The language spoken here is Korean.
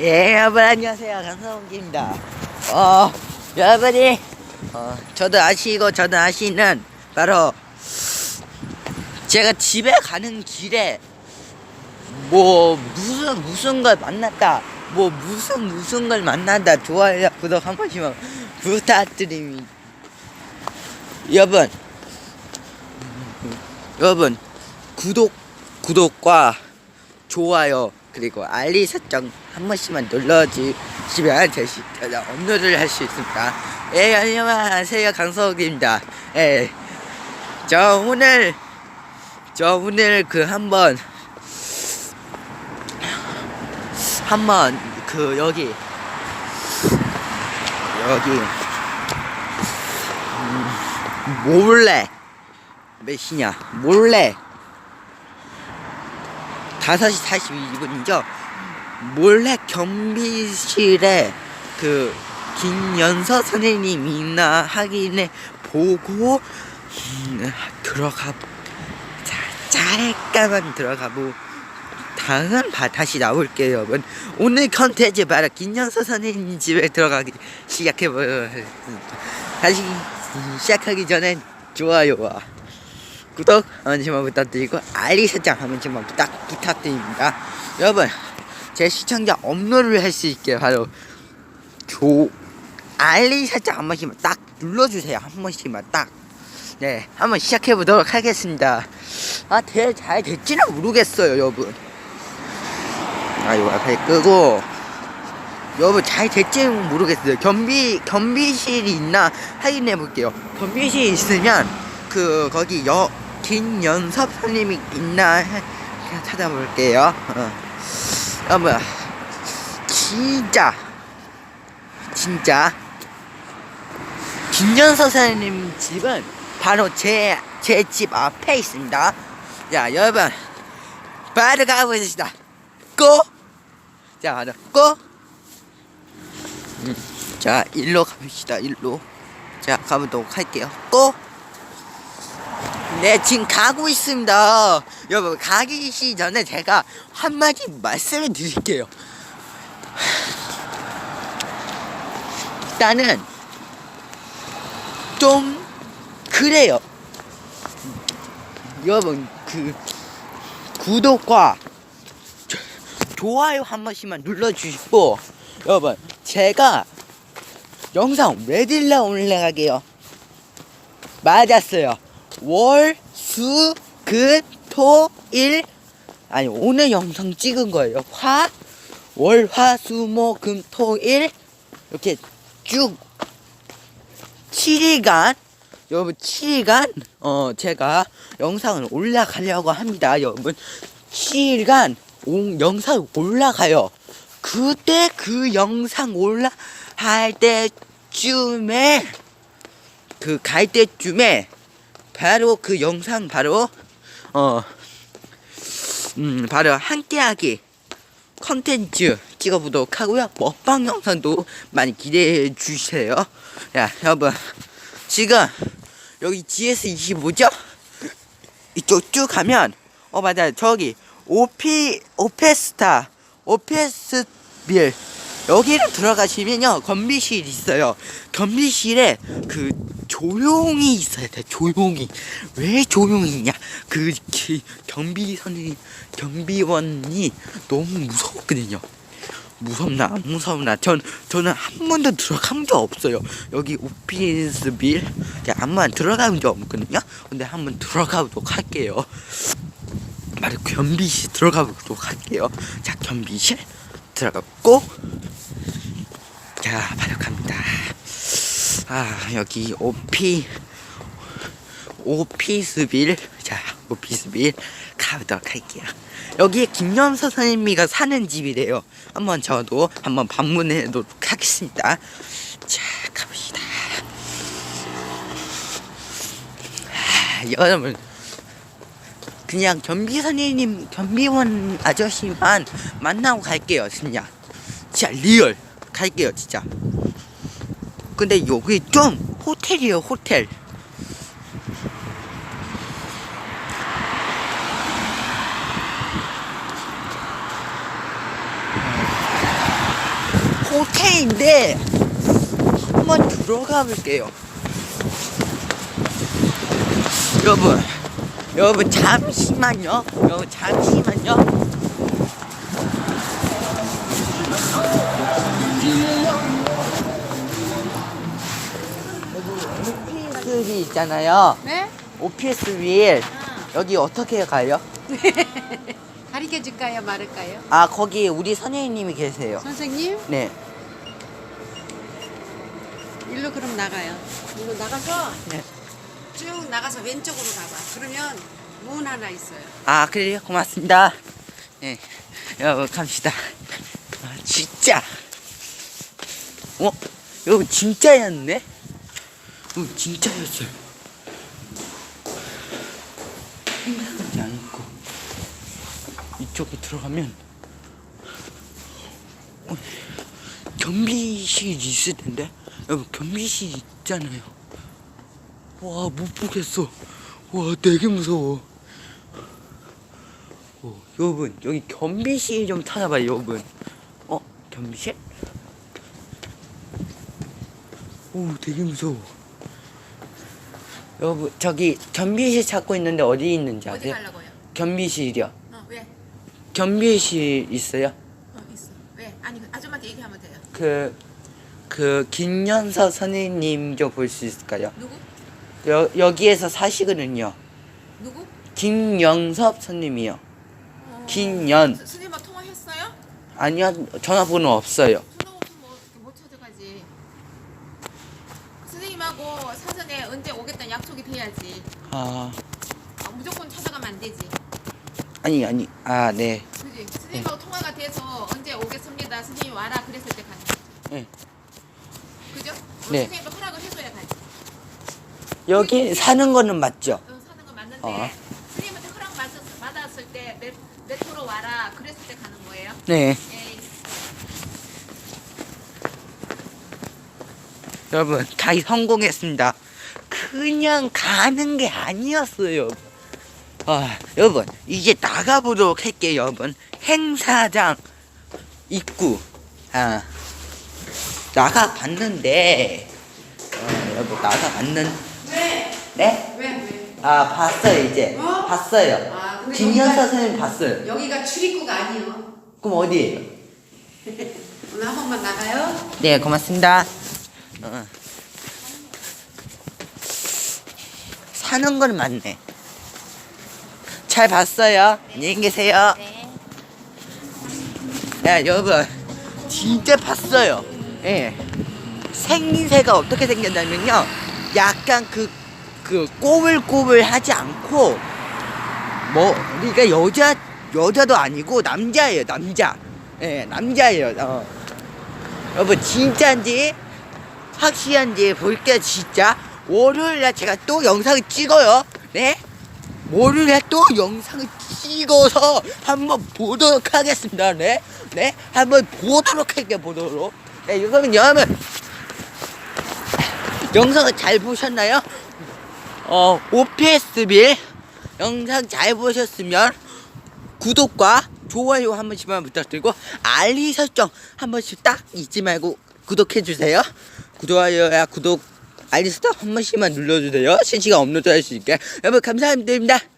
예, 여러분 안녕하세요. 강성욱입니다. 어, 여러분이 어, 저도 아시고 저도 아시는 바로 제가 집에 가는 길에 뭐 무슨 무슨 걸 만났다. 뭐 무슨 무슨 걸 만난다. 좋아요, 구독 한 번씩만 부탁드립니다. 여러분, 여러분 구독 구독과 좋아요 그리고 알림 설정 한 번씩만 눌러주시면 제시 업로드를 할 수 있습니다. 예 안녕하세요 강석입니다. 예, 저 오늘 저 오늘 그 한 번 한 번 그 여기 여기 음, 몰래 몇 시냐 몰래 5시 42분이죠. 몰래 경비실에 그 김연서 선생님이 있나 확인해 보고 음, 들어가 자, 잠깐만 들어가고 다음 바 다시 나올게요 여러분 오늘 컨텐츠 바로 김연서 선생님 집에 들어가기 시작해보려 다시 시작하기 전에 좋아요와 구독 한 번씩만 부탁드리고 알림 설정 한 번씩만 부탁 부탁드립니다. 여러분 제 시청자 업로드를 할 수 있게 바로 조 알림 설정 한 번씩만 딱 눌러주세요. 한 번씩만 딱. 네, 한번 시작해 보도록 하겠습니다. 아, 대, 잘 될지는 모르겠어요, 여러분. 아, 이거 와이파이 끄고. 여러분 잘 될지는 모르겠어요. 경비 경비실이 있나 확인해 볼게요. 경비실 있으면 그 거기 여 김연섭 선생님이 있나 찾아볼게요. 어. 여러분 진짜 진짜 김연섭 선생님 집은 바로 제 제 집 앞에 있습니다. 자 여러분 바로 가보시다. 고! 자 바로 고! 음, 자 일로 가봅시다. 일로. 자 가보도록 할게요. 고! 네, 지금 가고 있습니다. 여러분, 가기 전에 제가 한마디 말씀을 드릴게요. 일단은, 좀, 그래요. 여러분, 그, 구독과 조- 좋아요 한 번씩만 눌러주시고, 여러분, 제가 영상 왜딜라 올라가게요? 맞았어요. 월, 수, 금, 토, 일 아니 오늘 영상 찍은 거예요. 화, 월, 화, 수, 목, 금, 토, 일 이렇게 쭉 7일간 여러분 7일간 어 제가 영상을 올라가려고 합니다. 여러분 7일간 오, 영상 올라가요. 그때 그 영상 올라갈 때쯤에 그 갈 때쯤에 바로 그 영상 바로 어 음, 바로 함께하기 컨텐츠 찍어보도록 하고요. 먹방 영상도 많이 기대해 주세요. 야, 여러분. 지금 여기 GS25죠? 이쪽 쭉 가면 어 맞아요. 저기 오피 오페스타 오페스빌 여기를 들어가시면요 건비실 있어요. 건비실에 그 조용히 있어야 돼. 조용히. 왜 조용히 있냐? 그, 그 경비 선생님, 경비원이 너무 무섭거든요. 무섭나 안 무섭나 전 저는 한 번도 들어간 적 없어요 여기 오피스빌 한번 들어간 적 없거든요 근데 한 번 들어가 보도록 할게요 바로 경비실 들어가 보도록 할게요 자 경비실 들어가고 자 갑니다. 아 여기 오피 오피스빌. 자 오피스빌 가보도록 할게요. 여기에 김연서 선생님이가 사는 집이래요. 한번 저도 한번 방문해도록 하겠습니다. 자 가봅시다. 아, 여러분 그냥 경비 선생님 경비원 아저씨만 만나고 갈게요 진짜 진짜 리얼 갈게요 진짜 근데 여기 좀 호텔이에요 호텔 호텔인데 한번 들어가 볼게요. 여러분, 여러분 잠시만요. 여러분 잠시만요. 오피스빌 있잖아요. 네? 오피스빌 여기 어떻게 가요? 가르쳐 줄까요? 말을까요? 아 거기 우리 선생님이 계세요. 선생님, 네. 일로 그럼 나가요. 일로 나가서 네. 쭉 나가서 왼쪽으로 가봐. 그러면 문 하나 있어요. 아 그래요? 고맙습니다. 네. 여러분 갑시다. 아, 진짜. 어? 여러분 진짜였네? 어, 진짜였어요. 생각하지 않고 이쪽에 들어가면 어, 경비실 있을 텐데 여러분 경비실 있잖아요. 와 못 보겠어. 와 되게 무서워. 어, 여러분 여기 경비실 좀 찾아봐요 여러분 어 경비실? 오 되게 무서워 여러분 저기 경비실 찾고 있는데 어디 있는지 어디 아세요? 가려고요? 경비실이요 어, 왜? 경비실 있어요? 어, 있어. 왜? 아니, 그 아줌마한테 얘기하면 돼요. 그, 그 김연서 선생님 좀 볼 수 있을까요? 누구? 여, 여기에서 사시거든요 누구? 김영섭 선생님이요 어, 김연 스- 선생님하고 통화했어요? 아니요 전화번호 없어요 전화 없으면 뭐 이렇게 못 찾아가지. 선생님하고 사전에 언제 오겠다는 돼야지. 아 아, 무조건 찾아가면 안 되지. 아니 아니 아 네. 그지? 선생님하고 통화가 돼서 언제 오겠습니다. 선생님 와라 그랬을 때 가는 거지. 네. 그죠? 어, 네. 선생님도 허락을 해줘야 가지. 여기 사는 거는 맞죠? 너 사는 거 맞는데 어. 선생님한테 허락 받았, 받았을 때 몇, 몇 호로 와라 그랬을 때 가는 거예요. 네. 에이, 여러분 다이 성공했습니다. 그냥 가는 게 아니었어요. 아 여러분 이제 나가보도록 할게요 여러분. 행사장 입구 아 나가 봤는데 아, 여러분 나가 봤는 왜? 네? 왜? 왜? 아 봤어요 이제 어? 봤어요. 아, 근데 김현 여기가- 선생님 봤어요. 여기가 출입구가 아니요. 그럼 어디에요? 오늘 한 번만 나가요. 네, 고맙습니다. 어. 사는 건 맞네. 잘 봤어요. 안녕히 계세요. 네. 야, 여러분. 진짜 봤어요. 예. 생새가 어떻게 생겼냐면요. 약간 그, 그, 꼬불꼬불 하지 않고, 뭐, 그러니까 여자, 여자도 아니고 남자예요, 남자. 예, 남자예요. 어. 여러분 진짜인지 확실한지 볼게요 진짜 월요일날 제가 또 영상을 찍어요. 네? 월요일에 또 영상을 찍어서 한번 보도록 하겠습니다. 네 네? 한번 보도록 할게요 보도록. 네 이거는 여러분. 영상을 잘 보셨나요? 어 OPS빌 영상 잘 보셨으면 구독과 좋아요 한 번씩만 부탁드리고 알림 설정 한 번씩 딱 잊지 말고 구독해 주세요. 좋아요야 구독 설정 한 번씩만 눌러주세요. 실시간 업로드 할 수 있게 여러분 감사합니다.